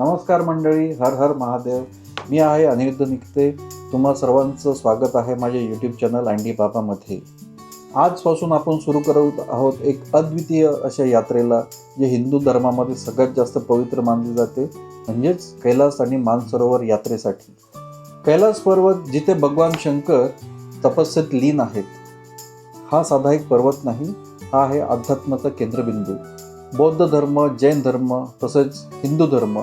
नमस्कार मंडळी हर हर महादेव. मी आहे अनिरुद्ध निकते. तुम्हा सर्वांचं स्वागत आहे माझ्या यूट्यूब चॅनल अँडी बाबामध्ये आजपासून आपण सुरू करत आहोत एक अद्वितीय अशा यात्रेला जे हिंदू धर्मामध्ये सगळ्यात जास्त पवित्र मानले जाते. म्हणजेच कैलास आणि मानसरोवर यात्रेसाठी. कैलास पर्वत जिथे भगवान शंकर तपस्येत लीन आहेत. हा साधा एक पर्वत नाही हा आहे अध्यात्माचा केंद्रबिंदू. बौद्ध धर्म जैन धर्म तसेच हिंदू धर्म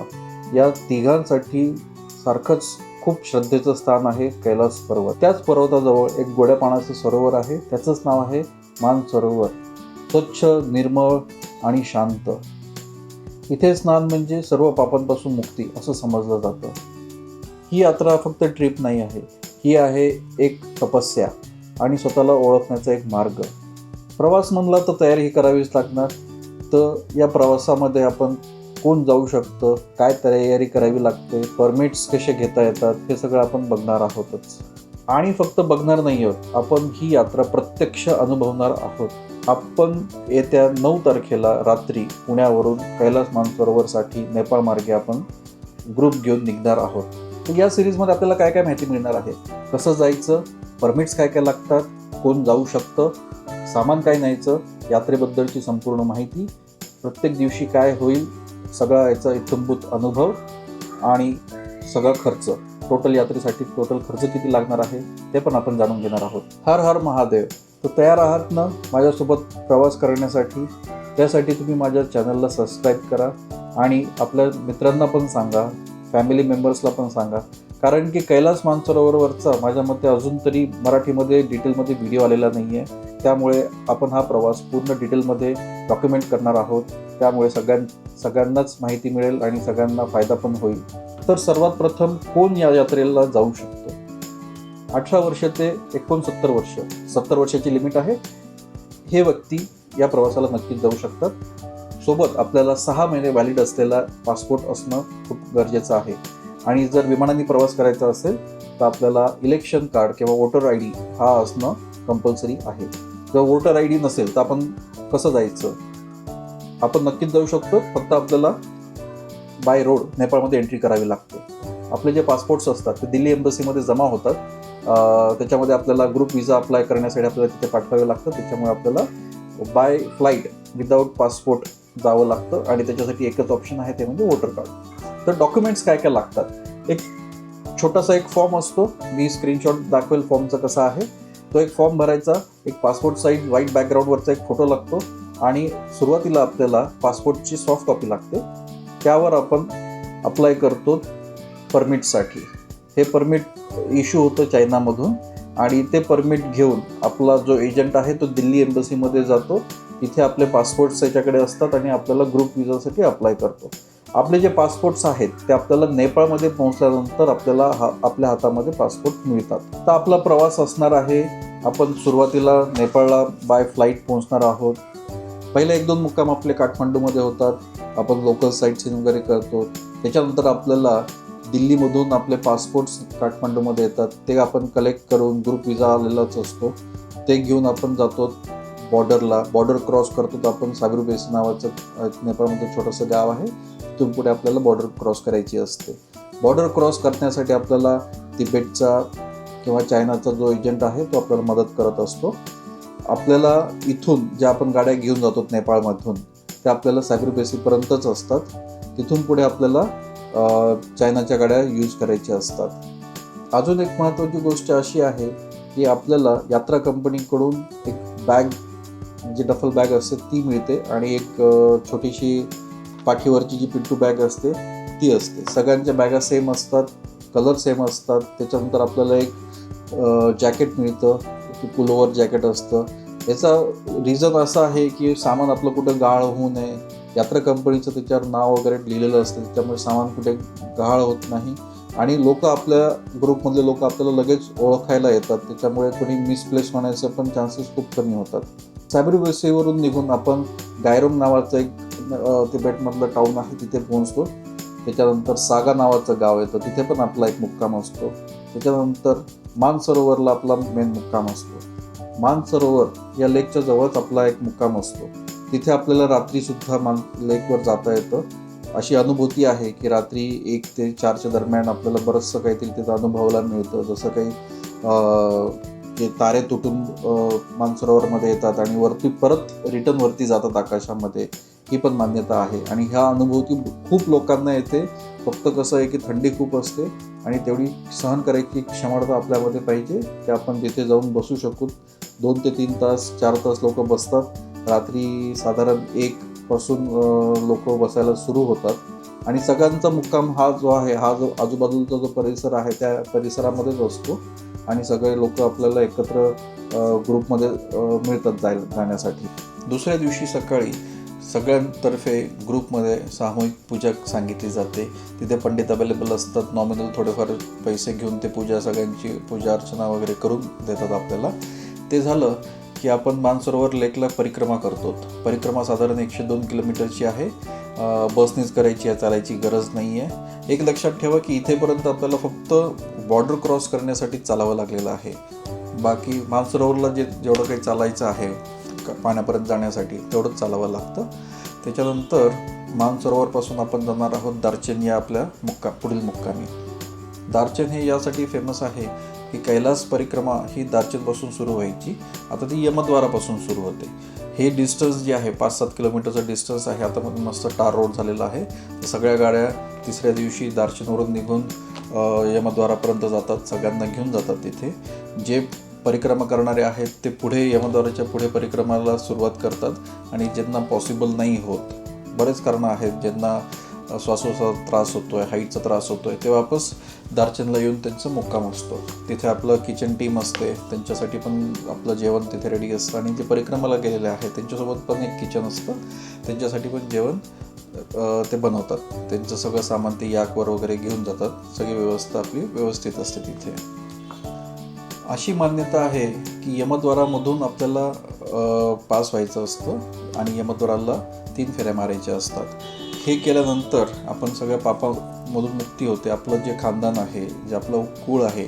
या तिघांसाठी सारखंच खूप श्रद्धेचं स्थान आहे कैलास पर्वत. त्याच पर्वताजवळ एक गोड्या पाण्याचं सरोवर आहे. त्याचंच नाव आहे मान सरोवर. स्वच्छ निर्मळ आणि शांत. इथे स्नान म्हणजे सर्व पापांपासून मुक्ती असं समजलं जातं. ही यात्रा फक्त ट्रिप नाही आहे. ही आहे एक तपस्या आणि स्वतःला ओळखण्याचा एक मार्ग. प्रवास म्हणला तर तयारी ही करावीच लागणार. तर या प्रवासामध्ये आपण कोण जाऊ शकतं काय तयारी करावी लागते परमिट्स कसे घेता येतात हे सगळं आपण बघणार आहोतच. आणि फक्त बघणार नाही आहोत आपण ही यात्रा प्रत्यक्ष अनुभवणार आहोत. आपण येत्या नऊ तारखेला रात्री पुण्यावरून कैलास मानसरोवरसाठी नेपाळ मार्गे आपण ग्रुप घेऊन निघणार आहोत. तर या सिरीजमध्ये आपल्याला काय काय माहिती मिळणार आहे? कसं जायचं? परमिट्स काय काय लागतात? कोण जाऊ शकतं? सामान काय न्यायचं? यात्रेबद्दलची संपूर्ण माहिती प्रत्येक दिवशी काय होईल? सगळा याचा इत्यंभूत अनुभव आणि सगळा खर्च टोटल यात्रेसाठी टोटल खर्च किती लागणार आहे ते पण आपण जाणून घेणार आहोत. हर हर महादेव तर तयार आहात ना माझ्यासोबत प्रवास करण्यासाठी? त्यासाठी तुम्ही माझ्या चॅनलला सबस्क्राईब करा आणि आपल्या मित्रांना पण सांगा फॅमिली मेंबर्सला पण सांगा. कारण की कैलास मानसरोवरवरचा माझ्या मते अजून तरी मराठीमध्ये डिटेलमध्ये व्हिडिओ आलेला नाही आहे त्यामुळे आपण हा प्रवास पूर्ण डिटेलमध्ये डॉक्युमेंट करणार आहोत. त्यामुळे सगळ्यां सगळ्यांनाच माहिती मिळेल आणि सगळ्यांना फायदा पण होईल. तर सर्वात प्रथम कोण या यात्रेला जाऊ शकतो? अठरा वर्ष ते एकोणसत्तर वर्ष. सत्तर वर्षाची लिमिट आहे. हे व्यक्ती या प्रवासाला नक्कीच जाऊ शकतात. सोबत आपल्याला सहा महिने व्हॅलिड असलेला पासपोर्ट असणं खूप गरजेचं आहे. आणि जर विमानाने प्रवास करायचा असेल तर आपल्याला इलेक्शन कार्ड किंवा वोटर आय डी हा असणं कंपल्सरी आहे. जर वोटर आय डी नसेल तर आपण कसं जायचं? आपण नक्कीच जाऊ शकतो. फक्त आपल्याला बाय रोड नेपाळमध्ये एंट्री करावी लागते. आपले जे पासपोर्ट्स असतात ते दिल्ली एम्बसीमध्ये जमा होतात. त्याच्यामध्ये आपल्याला ग्रुप विजा अप्लाय करण्यासाठी आपल्याला तिथे पाठवावे लागतं त्याच्यामुळे आपल्याला बाय फ्लाईट विदाऊट पासपोर्ट जावं लागतं. आणि त्याच्यासाठी एकच ऑप्शन आहे ते म्हणजे वोटर कार्ड तर डॉक्युमेंट्स काय काय लागतात? एक छोटासा एक फॉर्म असतो. मी स्क्रीनशॉट दाखवेल फॉर्मचा कसा आहे. तो एक फॉर्म भरायचा. एक पासपोर्ट साईज व्हाईट बॅकग्राऊंडवरचा एक फोटो लागतो. आणि सुरुवातीला आपल्याला पासपोर्टची सॉफ्ट कॉपी लागते. त्यावर आपण अप्लाय करतो परमिटसाठी हे परमिट इश्यू होतं चायनामधून. आणि ते परमिट घेऊन आपला जो एजंट आहे तो दिल्ली एम्बसीमध्ये जातो. तिथे आपले पासपोर्ट्स त्याच्याकडे असतात आणि आपल्याला ग्रुप विजासाठी अप्लाय करतो. आपले जे पासपोर्ट्स आहेत ते आपल्याला नेपाळमध्ये पोहोचल्यानंतर आपल्याला हा आपल्या हातामध्ये पासपोर्ट मिळतात. तर आपला प्रवास असणार आहे. आपण सुरुवातीला नेपाळला बाय फ्लाईट पोहोचणार आहोत. पहिले एक दोन मुक्काम आपले काठमांडूमध्ये होतात. आपण लोकल साईट सीन वगैरे करतो. त्याच्यानंतर आपल्याला दिल्लीमधून आपले पासपोर्ट्स काठमांडूमध्ये येतात. ते आपण कलेक्ट करून ग्रुप विजा आलेलाच असतो. ते घेऊन आपण जातो बॉर्डरला बॉर्डर क्रॉस करतो तर आपण सागरू बेसी नावाचं नेपाळमध्ये छोटंसं गाव आहे. तिथून पुढे आपल्याला बॉर्डर क्रॉस करायची असते. बॉर्डर क्रॉस करण्यासाठी आपल्याला तिबेटचा किंवा चायनाचा जो एजंट आहे तो आपल्याला मदत करत असतो. आपल्याला इथून ज्या आपण गाड्या घेऊन जातो नेपाळमधून त्या आपल्याला सागरी बेसीपर्यंतच असतात. तिथून पुढे आपल्याला चायनाच्या गाड्या यूज करायच्या असतात. अजून एक महत्त्वाची गोष्ट अशी आहे की आपल्याला यात्रा कंपनीकडून एक बॅग जी डफल बॅग असते ती मिळते आणि एक छोटीशी पाठीवरची जी पिंटू बॅग असते ती असते. सगळ्यांच्या बॅगा सेम असतात कलर सेम असतात. त्याच्यानंतर आपल्याला एक जॅकेट मिळतं ते पुलोवर जॅकेट असतं. याचा रिझन असा आहे की सामान आपलं कुठं गाळ होऊ नये. यात्रा कंपनीचं त्याच्यावर नाव वगैरे लिहिलेलं असतं त्याच्यामुळे सामान कुठे गहाळ होत नाही. आणि लोक आपल्या ग्रुपमधले लोक आपल्याला लगेच ओळखायला येतात. त्याच्यामुळे कोणी मिसप्लेस होण्याचे पण चान्सेस खूप कमी होतात. सायबर वेसेवरून निघून आपण गायरोंग नावाचं एक ते तिबेटमधलं टाऊन आहे तिथे पोहोचतो. त्याच्यानंतर सागा नावाचं गाव येतं तिथे पण आपला एक मुक्काम असतो. त्याच्यानंतर मानसरोवरला आपला मेन मुक्काम असतो. मानसरोवर या लेकच्या जवळच आपला एक मुक्काम असतो. तिथे आपल्याला रात्रीसुद्धा मान लेकवर जाता येतं. अशी अनुभूती आहे की रात्री एक ते चारच्या दरम्यान आपल्याला बरंचसं काहीतरी तिथं अनुभवायला मिळतं. जसं काही जे तारे तुटून मानसरोवरमध्ये येतात आणि वरती परत रिटर्नवरती जातात आकाशामध्ये ही पण मान्यता आहे. आणि ह्या अनुभूती खूप लोकांना येते. फक्त कसं आहे की थंडी खूप असते आणि तेवढी सहन करायची क्षमता आपल्यामध्ये पाहिजे की आपण तिथे जाऊन बसू शकू दोन ते तीन तास चार तास लोक बसतात. रात्री साधारण एक पासून लोक बसायला सुरू होतात. आणि सगळ्यांचा मुक्काम हा जो आहे हा जो आजूबाजूचा जो परिसर आहे त्या परिसरामध्येच असतो. आणि सगळे लोक आपल्याला एकत्र ग्रुपमध्ये मिळतात जाय जाण्यासाठी. दुसऱ्या दिवशी सकाळी सगळ्यांतर्फे ग्रुपमध्ये सामूहिक पूजा सांगितली जाते. तिथे पंडित अवेलेबल असतात. नॉमिनल थोडेफार पैसे घेऊन ते पूजा सगळ्यांची पूजा अर्चना वगैरे करून देतात आपल्याला. ते झालं की आपण मानसरोवर लेकला परिक्रमा करतो परिक्रमा साधारण एकशे दोन किलोमीटरची आहे. बसनेच करायची आहे चालायची गरज नाही आहे एक लक्षात ठेवा की इथेपर्यंत आपल्याला फक्त बॉर्डर क्रॉस करण्यासाठी चालावं लागलेलं आहे. बाकी मानसरोवरला जे जेवढं काही चालायचं आहे पाण्यापर्यंत जाण्यासाठी तेवढंच चालावं लागतं. त्याच्यानंतर मानसरोवरपासून आपण जाणार आहोत दार्चन या आपल्या मुक्का पुढील मुक्कामी. दार्चन हे यासाठी फेमस आहे की कैलास परिक्रमा ही दार्चनपासून सुरू व्हायची. आता ती यमद्वारापासून सुरू होते. हे डिस्टन्स जे आहे पाच सात किलोमीटरचं डिस्टन्स आहे आता मग मस्त टार रोड झालेला आहे. सगळ्या गाड्या तिसऱ्या दिवशी दार्चनवरून निघून यमद्वारापर्यंत जातात. सगळ्यांना घेऊन जातात तिथे. जे परिक्रमा करणारे आहेत ते पुढे यमद्वाराच्या पुढे परिक्रमाला सुरुवात करतात. आणि ज्यांना पॉसिबल नाही होत बरेच कारणं आहेत. ज्यांना श्वासोचा त्रास होतोय हाईटचा त्रास होतोय ते वापस दार्चनला येऊन त्यांचं मुक्काम असतो. तिथे आपलं किचन टीम असते त्यांच्यासाठी पण आपलं जेवण तिथे रेडी असतं आणि ते परिक्रमाला गेलेले आहे त्यांच्यासोबत पण एक किचन असतं. त्यांच्यासाठी पण जेवण ते बनवतात. त्यांचं सगळं सामान ते याकवर वगैरे घेऊन जातात. सगळी व्यवस्था आपली व्यवस्थित असते तिथे. अशी मान्यता आहे की यमद्वारामधून आपल्याला पास व्हायचं असतं आणि यमद्वाराला तीन फेऱ्या मारायच्या असतात. हे केल्यानंतर आपण सगळ्या पापामधून मुक्ती होते. आपलं जे खानदान आहे जे आपलं कुळ आहे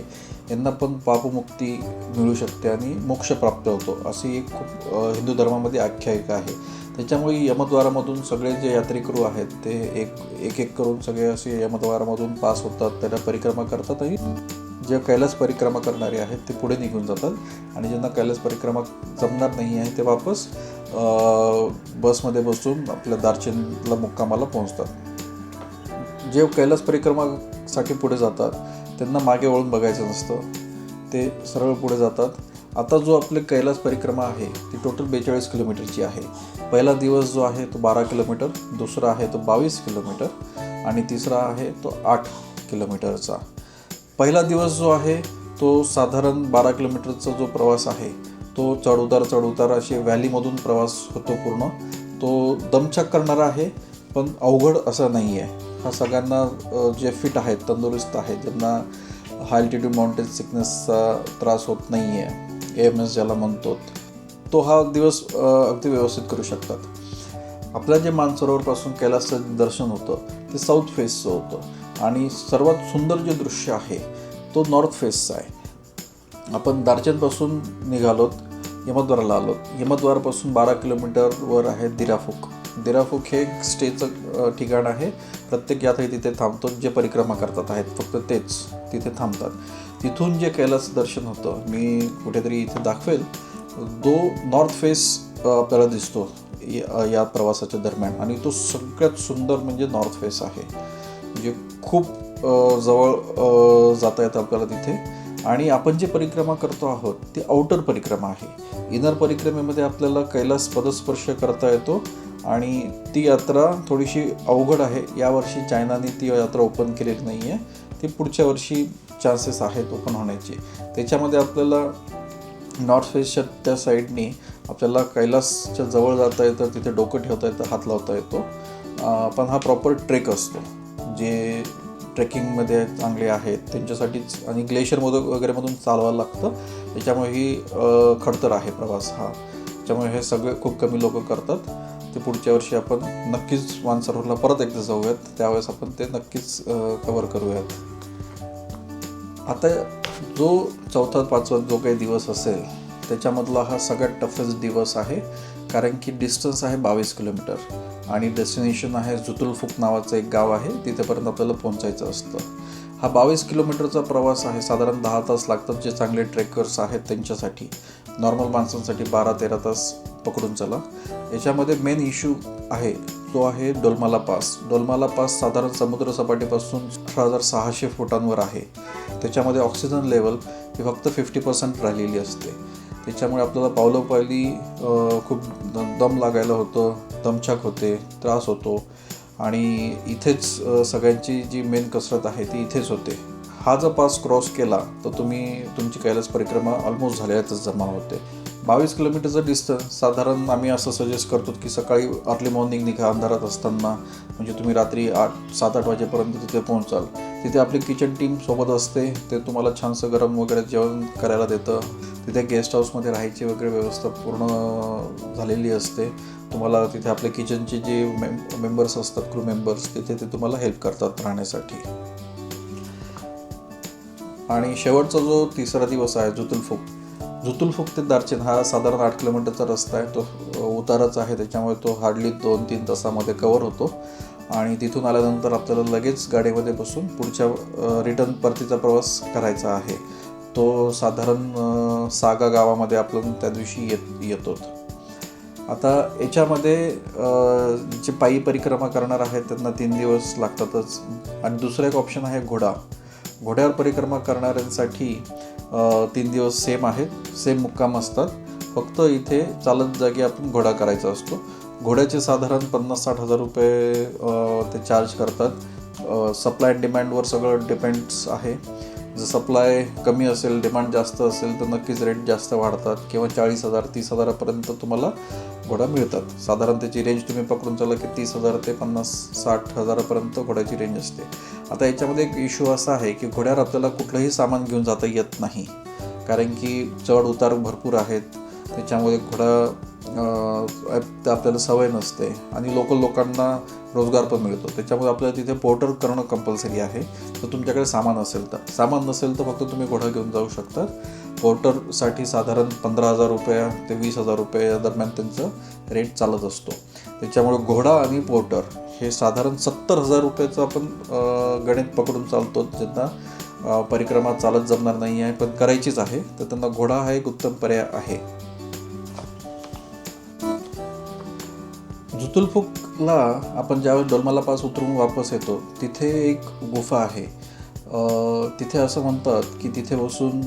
यांना पण पापमुक्ती मिळू शकते आणि मोक्ष प्राप्त होतो. अशी एक खूप हिंदू धर्मामध्ये आख्यायिका आहे. त्याच्यामुळे यमद्वारामधून सगळे जे यात्रेकरू आहेत ते एक एक एक करून सगळे असे यमद्वारामधून पास होतात त्याला परिक्रमा करतात आणि जे कैलास परिक्रमा करणारे आहेत ते पुढे निघून जातात. आणि ज्यांना कैलास परिक्रमा जमणार नाही आहे ते वापस बसमध्ये बसून आपल्या दार्चनला मुक्कामाला पोहोचतात. जे कैलास परिक्रमासाठी पुढे जातात त्यांना मागे वळून बघायचं नसतं. ते सरळ पुढे जातात. आता जो आपले कैलास परिक्रमा आहे ती टोटल बेचाळीस किलोमीटरची आहे. पहिला दिवस जो आहे तो बारा किलोमीटर. दुसरा आहे तो बावीस किलोमीटर. आणि तिसरा आहे तो आठ किलोमीटरचा. पहिला दिवस जो आहे तो साधारण बारा किलोमीटरचा जो प्रवास आहे तो चढउतार चढउतार असे व्हॅलीमधून प्रवास होतो पूर्ण. तो दमछाक करणारा आहे पण अवघड असं नाही आहे. हा सगळ्यांना जे फिट आहेत तंदुरुस्त आहेत ज्यांना हाय अल्टिट्यूड माउंटेन सिकनेसचा त्रास होत नाही आहे ए एम एस ज्याला म्हणतो तो हा दिवस अगदी व्यवस्थित करू शकतात. आपल्या जे मानसरोवरपासून कैलासचं दर्शन होतं ते साऊथ फेसचं होतं. आणि सर्वात सुंदर जे दृश्य आहे तो नॉर्थ फेसचा आहे. आपण दार्चनपासून निघालोत यमद्वाराला आलो यमद्वारपासून बारा किलोमीटरवर आहे दिराफुक. दिराफुक हे एक स्टेचं ठिकाण आहे. प्रत्येक यात्री तिथे थांबतो जे परिक्रमा करतात आहेत फक्त तेच तिथे थांबतात. तिथून जे कैलास दर्शन होतं मी कुठेतरी इथे दाखवेल. तो नॉर्थ फेस आपल्याला दिसतो या या प्रवासाच्या दरम्यान. आणि तो सगळ्यात सुंदर म्हणजे नॉर्थ फेस आहे. म्हणजे खूप जवळ जाता येतं आपल्याला तिथे. आणि आपण जे परिक्रमा करतो आहोत ती आउटर परिक्रमा आहे. इनर परिक्रमेमध्ये आपल्याला कैलास पदस्पर्श करता येतो आणि ती यात्रा थोडीशी अवघड आहे. यावर्षी चायनाने ती यात्रा ओपन केलेली नाही आहे ती पुढच्या वर्षी चान्सेस आहेत ओपन होण्याचे. त्याच्यामध्ये आपल्याला नॉर्थ फेसच्या त्या साईडने आपल्याला कैलासच्या जवळ जाता येतं तिथे डोकं ठेवता येतं हात लावता येतो. पण हा प्रॉपर ट्रेक असतो. जे ट्रेकिंगमध्ये चांगले आहेत त्यांच्यासाठीच आणि ग्लेशियरमधून वगैरेमधून चालवायला लागतं. त्याच्यामुळे ही खडतर आहे प्रवास हा. त्याच्यामुळे हे सगळे खूप कमी लोक करतात. ते पुढच्या वर्षी आपण नक्कीच मानसरोवरला परत एकदा जाऊयात. त्यावेळेस आपण ते नक्कीच कवर करूयात. आता जो चौथा पाचवा जो काही दिवस असेल त्याच्यामधला हा सगळ्यात टफेस्ट दिवस आहे. कारण की डिस्टन्स आहे बावीस किलोमीटर. आणि डेस्टिनेशन आहे जुतुलफुक नावाचं एक गाव आहे तिथेपर्यंत आपल्याला पोहोचायचं असतं. हा बावीस किलोमीटरचा प्रवास आहे साधारण दहा तास लागतात जे चांगले ट्रेकर्स आहेत त्यांच्यासाठी. नॉर्मल माणसांसाठी बारा तेरा तास पकडून चला. याच्यामध्ये मेन इश्यू आहे तो आहे डोलमाला पास. डोलमाला पास साधारण समुद्रसपाटीपासून अठरा हजार सहाशे फुटांवर आहे. त्याच्यामध्ये ऑक्सिजन लेवल ही फक्त फिफ्टी पर्सेंट राहिलेली असते. त्याच्यामुळे आपल्याला पावलंपावली खूप दम लागायला होतं दमछाक होते त्रास होतो. आणि इथेच सगळ्यांची जी मेन कसरत आहे ती इथेच होते. हा जर पास क्रॉस केला तर तुम्ही तुमची कैलास परिक्रमा ऑलमोस्ट झाल्यातच जमा होते. बावीस किलोमीटरचं डिस्टन्स साधारण आम्ही असं सजेस्ट करतो की सकाळी अर्ली मॉर्निंग निघा अंधारात असताना. म्हणजे तुम्ही रात्री आठ सात आठ वाजेपर्यंत तिथे पोहोचाल. तिथे आपली किचन टीम सोबत असते ते तुम्हाला छानसं गरम वगैरे जेवण करायला देतं. तिथे गेस्ट हाऊसमध्ये राहायची वगैरे व्यवस्था पूर्ण झालेली असते. तुम्हाला तिथे आपले किचनचे जे मेम मेंबर्स असतात क्रू मेंबर्स तिथे ते तुम्हाला हेल्प करतात राहण्यासाठी. आणि शेवटचा जो तिसरा दिवस आहे जुतुलफुक जुतुलफुक ते दार्चिन हा साधारण आठ किलोमीटरचा रस्ता आहे. तो उतारच आहे. त्याच्यामुळे तो हार्डली दोन तीन तासामध्ये कवर होतो. आणि तिथून आल्यानंतर आपल्याला लगेच गाडीमध्ये बसून पुढच्या रिटर्न परतीचा प्रवास करायचा आहे. तो साधारण सागा गावामध्ये आपण त्या दिवशी येत येतो आता याच्यामध्ये जे पायी परिक्रमा करणार आहेत त्यांना तीन दिवस लागतातच. आणि दुसरं एक ऑप्शन आहे घोडा. घोड्यावर परिक्रमा करणाऱ्यांसाठी तीन दिवस सेम आहेत सेम मुक्काम असतात. फक्त इथे चालत जागी आपण घोडा करायचा असतो. घोड्याचे साधारण पन्नास साठ हजार रुपये ते चार्ज करतात. सप्लाय अँड डिमांडवर सगळं डिपेंड्स आहे. जर सप्लाय कमी असेल डिमांड जास्त असेल तर नक्कीच रेट जास्त वाढतात किंवा चाळीस हजार तीस हजारापर्यंत तुम्हाला घोडा मिळतात. साधारण त्याची रेंज तुम्ही पकडून चाला की तीस हजार ते पन्नास साठ हजारापर्यंत घोड्याची रेंज असते. आता याच्यामध्ये एक इश्यू असा आहे की घोड्यावर आपल्याला कुठलंही सामान घेऊन जाता येत नाही. कारण की चढ उतार भरपूर आहेत. त्याच्यामुळे घोडा आपल्याला सवय नसते आणि लोकल लोकांना रोजगार पण मिळतो. त्याच्यामुळे आपल्याला तिथे पोर्टर करणं कंपल्सरी आहे. तर तुमच्याकडे सामान असेल तर. सामान नसेल तर फक्त तुम्ही घोडा घेऊन जाऊ शकता. पोर्टरसाठी साधारण पंधरा हजार रुपये ते वीस हजार रुपये या दरम्यान त्यांचं रेट चालत असतो. त्याच्यामुळे घोडा आणि पोर्टर हे साधारण सत्तर हजार रुपयाचं आपण गणित पकडून चालतो. ज्यांना परिक्रमा चालत जमणार नाही आहे पण करायचीच आहे तर त्यांना घोडा हा एक उत्तम पर्याय आहे. जुतुलफुकला आपण ज्यावेळेस डोलमाला पास उतरून वापस येतो तिथे एक गुफा आहे. तिथे असं म्हणतात की तिथे बसून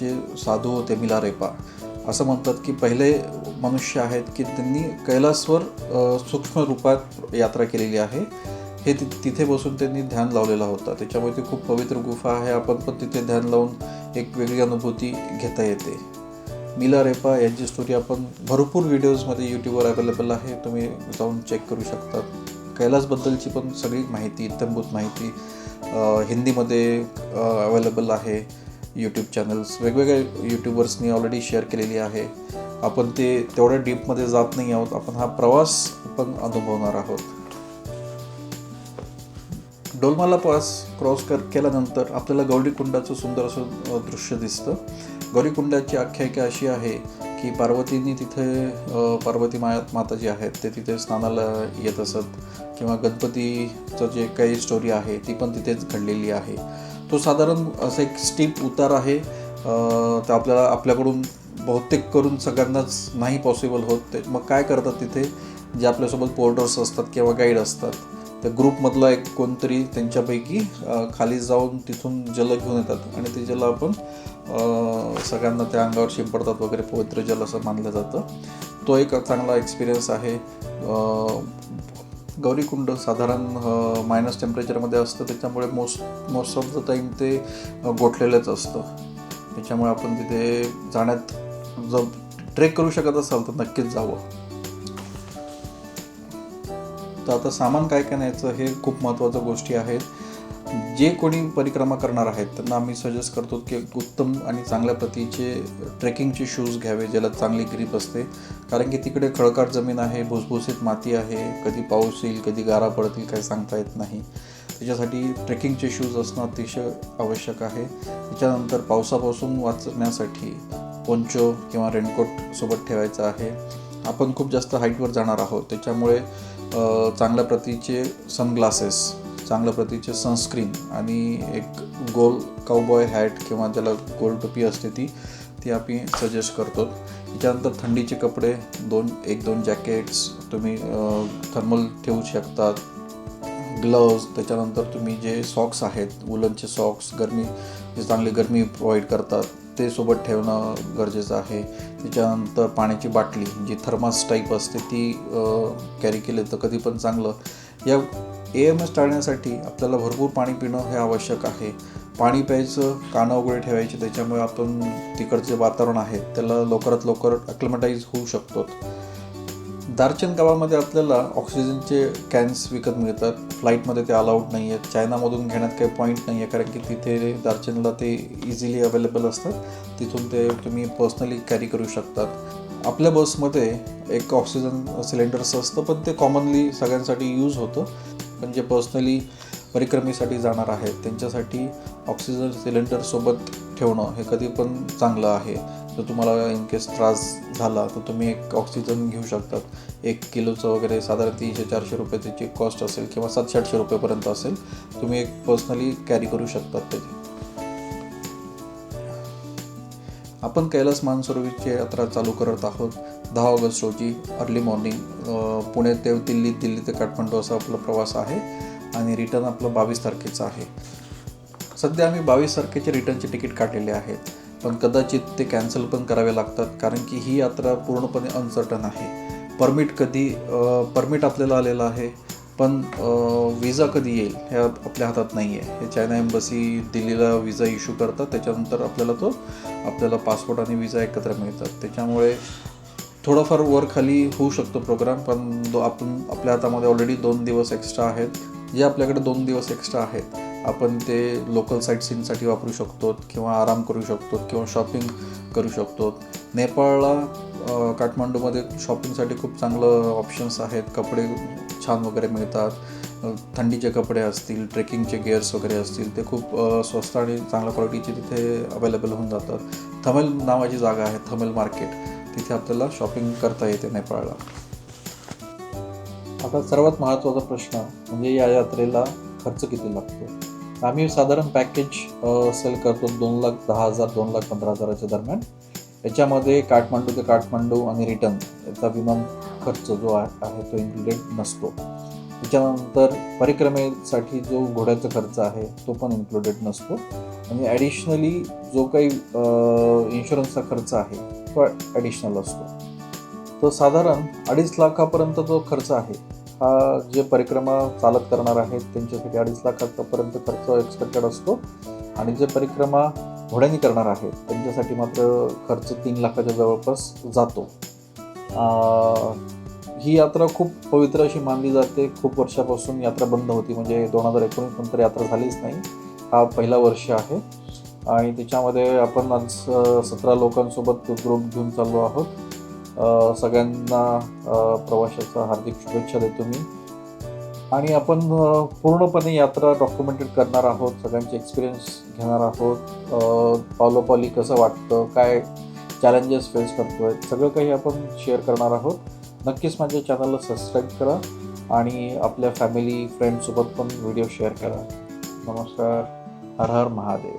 जे साधू होते मिलारेपा असं म्हणतात की पहिले मनुष्य आहेत की त्यांनी कैलासवर सूक्ष्म रूपात यात्रा केलेली आहे. हे ति तिथे बसून त्यांनी ध्यान लावलेला होता. त्याच्यामुळे ती खूप पवित्र गुफा आहे. आपण पण तिथे ध्यान लावून एक वेगळी अनुभूती घेता येते. मिला रेपा यांची स्टोरी आपण भरपूर व्हिडिओजमध्ये यूट्यूबवर अवेलेबल आहे. तुम्ही जाऊन चेक करू शकता कैलासबद्दलची पण सगळी माहिती इत्यंभूत माहिती हिंदीमध्ये अवेलेबल आहे यूट्यूब चॅनल्स वेगवेगळ्या यूट्यूबर्सनी ऑलरेडी शेअर केलेली आहे. आपण ते तेवढ्या डीपमध्ये जात नाही आहोत. आपण हा प्रवास पण अनुभवणार आहोत. डोलमाला पास क्रॉस कर केल्यानंतर आपल्याला गौरीकुंडाचं सुंदर असं दृश्य दिसतं. गौरीकुंडाची आख्यायिका अशी आहे की पार्वतींनी तिथे पार्वती माया माता जी आहेत ते तिथे स्नानाला येत असत किंवा गणपतीचं जे काही स्टोरी आहे ती पण तिथेच घडलेली आहे. तो साधारण असं एक स्टीप उतार आहे तर आपल्याला आपल्याकडून बहुतेक करून सगळ्यांनाच नाही पॉसिबल होत. ते मग काय करतात तिथे? जे आपल्यासोबत पोर्टर्स असतात किंवा गाईड असतात. त्या ग्रुपमधला एक कोणतरी त्यांच्यापैकी खाली जाऊन तिथून जल घेऊन येतात. आणि ते जल आपण सगळ्यांना त्या अंगावर शिंपडतात वगैरे पवित्र जल असं मानलं जातं. तो एक चांगला एक्सपिरियन्स आहे. गौरीकुंड साधारण मायनस टेम्परेचरमध्ये असतं. त्याच्यामुळे most most of the time ते गोठलेलंच असतं. त्याच्यामुळे आपण तिथे जाण्यात जर ट्रेक करू शकत असाल तर नक्कीच जावं. तर आता सामान काय काय न्यायचं हे खूप महत्त्वाच्या गोष्टी आहेत. जे कोणी परिक्रमा करणार आहेत त्यांना आम्ही सजेस्ट करतो की एक उत्तम आणि चांगल्या प्रतीचे ट्रेकिंगचे शूज घ्यावे ज्याला चांगली ग्रीप असते. कारण की तिकडे खळकाट जमीन आहे भुसभुसीत माती आहे कधी पाऊस येईल कधी गारा पडतील काही सांगता येत नाही. त्याच्यासाठी ट्रेकिंगचे शूज असणं अतिशय आवश्यक आहे. त्याच्यानंतर पावसापासून वाचण्यासाठी पोंचो किंवा रेनकोट सोबत ठेवायचा आहे. आपण खूप जास्त हाईटवर जाणार आहोत. त्याच्यामुळे चांगल्या प्रतीचे सनग्लासेस चांगल्या प्रतीचे सनस्क्रीन आणि एक गोल काउबॉय हॅट किंवा ज्याला गोल टोपी असते ती ती आम्ही सजेस्ट करतो. त्याच्यानंतर थंडीचे कपडे दोन एक दोन जॅकेट्स तुम्ही थर्मल ठेवू शकतात. ग्लव्ज त्याच्यानंतर तुम्ही जे सॉक्स आहेत वुलनचे सॉक्स गरमी जे चांगली गरमी प्रोव्हाइड करतात ते सोबत ठेवणं गरजेचं आहे. त्याच्यानंतर पाण्याची बाटली जी थर्मास टाईप असते ती कॅरी केली तर कधी पण चांगलं. या ए एम एस टाळण्यासाठी आपल्याला भरपूर पाणी पिणं हे आवश्यक आहे. पाणी प्यायचं कानं वगैरे ठेवायचे त्याच्यामुळे आपण तिकडचे वातावरण आहे त्याला लवकरात लवकर अक्लमटाईज होऊ शकतो. दार्चन गावामध्ये आपल्याला ऑक्सिजनचे कॅन्स विकत मिळतात. फ्लाईटमध्ये ते अलाउड नाही आहेत चायनामधून घेण्यात काही पॉईंट नाही आहे कारण की तिथे दार्चनला ते इझिली अवेलेबल असतात. तिथून ते तुम्ही पर्सनली कॅरी करू शकतात. आपल्या बसमध्ये एक ऑक्सिजन सिलेंडर्स असतं पण ते कॉमनली सगळ्यांसाठी यूज होतं. पण जे पर्सनली परिक्रमेसाठी जाणार आहेत. त्यांच्यासाठी ऑक्सिजन सिलेंडरसोबत ठेवणं हे कधी पण चांगलं आहे. जर तुम्हाला इन केस त्रास झाला तर तुम्ही एक ऑक्सिजन घेऊ शकतात. एक किलोचं वगैरे साधारण तीनशे चारशे रुपये त्याची कॉस्ट असेल किंवा सातशे आठशे रुपयेपर्यंत असेल तुम्ही एक पर्सनली कॅरी करू शकतात त्याची. आपण कैलास मानसरोवरची यात्रा चालू करत आहोत. दहा ऑगस्ट रोजी अर्ली मॉर्निंग पुणे ते दिल्ली दिल्ली ते काठमांडू असा आपला प्रवास आहे आणि रिटर्न आपलं बावीस तारखेचं आहे. सध्या आम्ही बावीस तारखेचे रिटर्नचे तिकीट काढलेले आहेत. पण कदाचित ते कॅन्सल पण करावे लागतात कारण की ही यात्रा पूर्णपणे अनसर्टन आहे. परमिट कधी परमिट आपल्याला आलेलं आहे पण विजा कधी येईल हे आपल्या हातात नाही आहे हे चायना एम्बसी दिल्लीला विजा इश्यू करतात त्याच्यानंतर आपल्याला तो आपल्याला पासपोर्ट आणि विजा एकत्र मिळतात. त्याच्यामुळे थोडंफार वर खाली होऊ शकतो प्रोग्राम पण दो आपण आपल्या हातामध्ये ऑलरेडी दोन दिवस एक्स्ट्रा आहेत. जे आपल्याकडे दोन दिवस एक्स्ट्रा आहेत आपण ते लोकल साईट सीनसाठी वापरू शकतो किंवा आराम करू शकतो किंवा शॉपिंग करू शकतो नेपाळला काठमांडूमध्ये शॉपिंगसाठी खूप चांगलं ऑप्शन्स आहेत. कपडे छान वगैरे मिळतात. थंडीचे कपडे असतील ट्रेकिंगचे गेअर्स वगैरे असतील ते खूप स्वस्त आणि चांगल्या क्वालिटीचे तिथे अवेलेबल होऊन जातात. थमेल नावाची जागा आहे थमेल मार्केट तिथे आपल्याला शॉपिंग करता येते नेपाळला. आता सर्वात महत्त्वाचा प्रश्न म्हणजे या यात्रेला खर्च किती लागतो? आम्ही साधारण पॅकेज सेल करतो दोन लाख दहा हजार दोन लाख पंधरा हजाराच्या दरम्यान. याच्यामध्ये काठमांडू ते काठमांडू आणि रिटर्न याचा विमान खर्च जो आहे आहे तो इन्क्लुडेड नसतो. त्याच्यानंतर परिक्रमेसाठी जो घोड्याचा खर्च आहे तो पण इन्क्लुडेड नसतो. आणि ॲडिशनली जो काही इन्शुरन्सचा खर्च आहे तो ॲडिशनल असतो. तो साधारण अडीच लाखापर्यंत जो खर्च आहे. हा जे परिक्रमा चालत करणार आहेत त्यांच्यासाठी अडीच लाखापर्यंत खर्च एक्सपेक्टेड असतो. आणि जे परिक्रमा घोड्यांनी करणार आहेत त्यांच्यासाठी मात्र खर्च तीन लाखाच्या जवळपास जातो. ही यात्रा खूप पवित्र अशी मानली जाते. खूप वर्षापासून यात्रा बंद होती म्हणजे दोन हजार एकोणीसनंतर यात्रा झालीच नाही. हा पहिला वर्ष आहे. आणि त्याच्यामध्ये आपण आज सतरा लोकांसोबत ग्रुप घेऊन चाललो आहोत. सगळ्यांना प्रवाशाचा हार्दिक शुभेच्छा देतो मी. आणि आपण पूर्णपणे यात्रा डॉक्युमेंटेड करणार आहोत सगळ्यांचे एक्सपिरियन्स घेणार आहोत. पावलोपावली कसं वाटतं काय चॅलेंजेस फेस करतो आहे सगळं काही आपण शेअर करणार आहोत. नक्कीच माझ्या चॅनलला सबस्क्राईब करा आणि आपल्या फॅमिली फ्रेंडसोबत पण व्हिडिओ शेअर करा. नमस्कार. हर हर महादेव.